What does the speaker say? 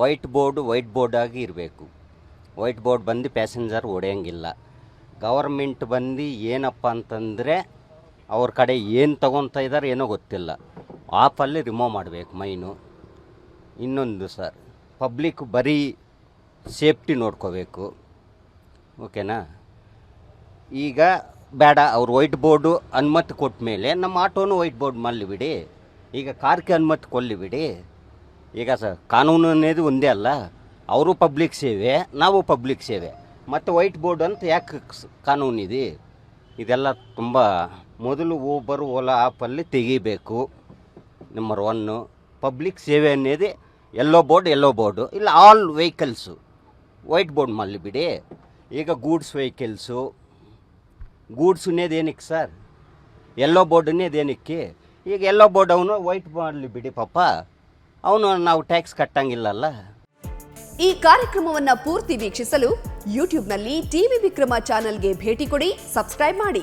White board white ಬೋರ್ಡಾಗಿ ಇರಬೇಕು. White board ಬಂದು ಪ್ಯಾಸೆಂಜರ್ ಹೊಡೆಯಂಗಿಲ್ಲ ಗವರ್ಮೆಂಟ್ ಬಂದು ಏನಪ್ಪ ಅಂತಂದರೆ ಅವ್ರ ಕಡೆ ಏನು ತೊಗೊತಾ ಇದ್ದಾರೆ ಏನೋ ಗೊತ್ತಿಲ್ಲ. ಆಪಲ್ಲಿ ರಿಮೂವ್ ಮಾಡಬೇಕು ಮೈನು. ಇನ್ನೊಂದು ಸರ್, ಪಬ್ಲಿಕ್ ಬರೀ ಸೇಫ್ಟಿ ನೋಡ್ಕೋಬೇಕು. ಓಕೆನಾ? ಈಗ ಬೇಡ, ಅವ್ರು ವೈಟ್ ಬೋರ್ಡು ಅನುಮತಿ ಕೊಟ್ಟ ಮೇಲೆ ನಮ್ಮ ಆಟೋನು ವೈಟ್ ಬೋರ್ಡ್ ಮಲ್ಲಿ ಬಿಡಿ. ಈಗ ಕಾರ್ಗೆ ಅನುಮತಿ ಕೊಲ್ಲಿ ಬಿಡಿ. ಈಗ ಸರ್ ಕಾನೂನು ಅನ್ನೋದು ಒಂದೇ ಅಲ್ಲ. ಅವರು ಪಬ್ಲಿಕ್ ಸೇವೆ, ನಾವು ಪಬ್ಲಿಕ್ ಸೇವೆ. ಮತ್ತು ವೈಟ್ ಬೋರ್ಡ್ ಅಂತ ಯಾಕೆ ಕಾನೂನಿದೆ ಇದೆಲ್ಲ ತುಂಬ ಮೊದಲು ಊಬರ್ ಓಲಾ ಆ್ಯಪಲ್ಲಿ ತೆಗಿಬೇಕು. ನಂಬರ್ ಒನ್ನು ಪಬ್ಲಿಕ್ ಸೇವೆ ಅನ್ನೋದೇ ಎಲ್ಲೋ ಬೋರ್ಡ್ ಎಲ್ಲೋ ಬೋರ್ಡು ಇಲ್ಲ ಆಲ್ ವೆಹಿಕಲ್ಸು ವೈಟ್ ಬೋರ್ಡ್ ಮಾಡಲಿ ಬಿಡಿ. ಈಗ ಗೂಡ್ಸ್ ವೆಹಿಕಲ್ಸು ಗೂಡ್ಸ್ ಏನಕ್ಕೆ ಸರ್ ಎಲ್ಲೋ ಬೋರ್ಡ್ ಅನ್ನೋದು ಏನಕ್ಕೆ? ಈಗ ಎಲ್ಲೋ ಬೋರ್ಡ್ ಅವನು ವೈಟ್ ಮಾಡಲಿ ಬಿಡಿ ಪಾಪ. ಅವನು ನಾವು ಟ್ಯಾಕ್ಸ್ ಕಟ್ಟಂಗಿಲ್ಲಲ್ಲ. ಈ ಕಾರ್ಯಕ್ರಮವನ್ನು ಪೂರ್ತಿ ವೀಕ್ಷಿಸಲು ಯೂಟ್ಯೂಬ್ನಲ್ಲಿ ಟಿವಿ ವಿಕ್ರಮ ಚಾನೆಲ್ಗೆ ಭೇಟಿ ಕೊಡಿ ಸಬ್ಸ್ಕ್ರೈಬ್ ಮಾಡಿ.